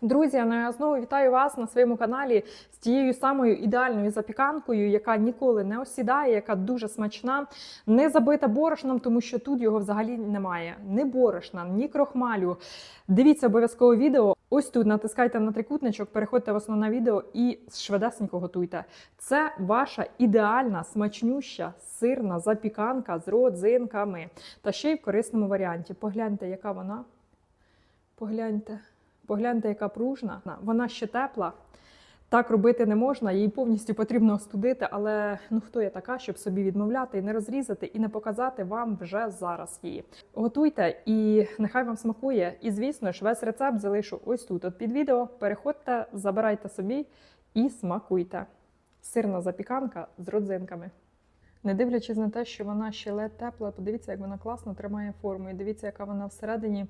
Друзі, ну я знову вітаю вас на своєму каналі з тією самою ідеальною запіканкою, яка ніколи не осідає, яка дуже смачна, не забита борошном, тому що тут його взагалі немає. Ні борошна, ні крохмалю. Дивіться обов'язково відео. Ось тут натискайте на трикутничок, переходьте в основне відео і швидесенько готуйте. Це ваша ідеальна, смачнюща сирна запіканка з родзинками. Та ще й в корисному варіанті. Погляньте, яка вона. Погляньте. Погляньте, яка пружна. Вона ще тепла. Так робити не можна, її повністю потрібно остудити, але ну хто я така, щоб собі відмовляти не розрізати, і не показати вам вже зараз її. Готуйте і нехай вам смакує. І звісно ж, весь рецепт залишу ось тут. От під відео. Переходьте, забирайте собі і смакуйте. Сирна запіканка з родзинками. Не дивлячись на те, що вона ще ледь тепла, подивіться, як вона класно тримає форму. І дивіться, яка вона всередині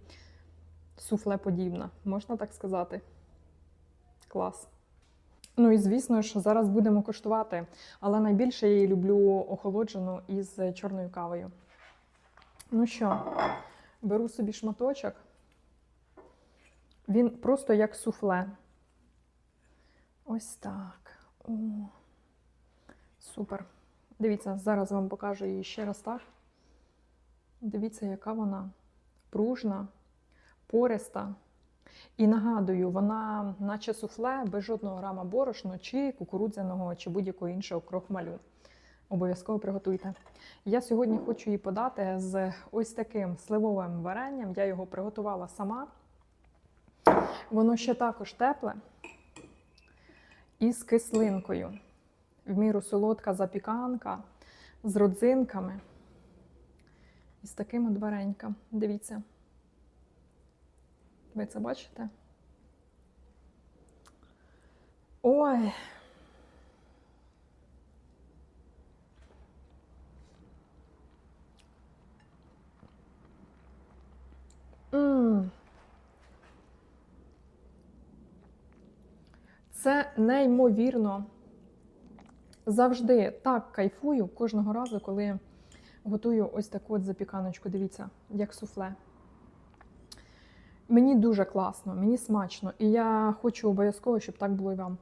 суфле подібна, можна так сказати. Клас. Ну і звісно ж, зараз будемо коштувати, але найбільше я її люблю охолоджену із чорною кавою. Ну що, беру собі шматочок. Він просто як суфле. Ось так. О, супер. Дивіться, зараз вам покажу її ще раз так. Дивіться, яка вона пружна пориста. І нагадую, вона, наче суфле, без жодного грама борошну, чи кукурудзяного, чи будь-якого іншого крохмалю. Обов'язково приготуйте. Я сьогодні хочу її подати з ось таким сливовим варенням. Я його приготувала сама. Воно ще також тепле і з кислинкою. В міру солодка запіканка з родзинками. І з таким от вареньком. Дивіться. Ви це бачите? Ой. Це неймовірно. Завжди так кайфую кожного разу, коли готую ось таку от запіканочку. Дивіться, як суфле. Мені дуже класно, мені смачно, і я хочу обов'язково, щоб так було і вам.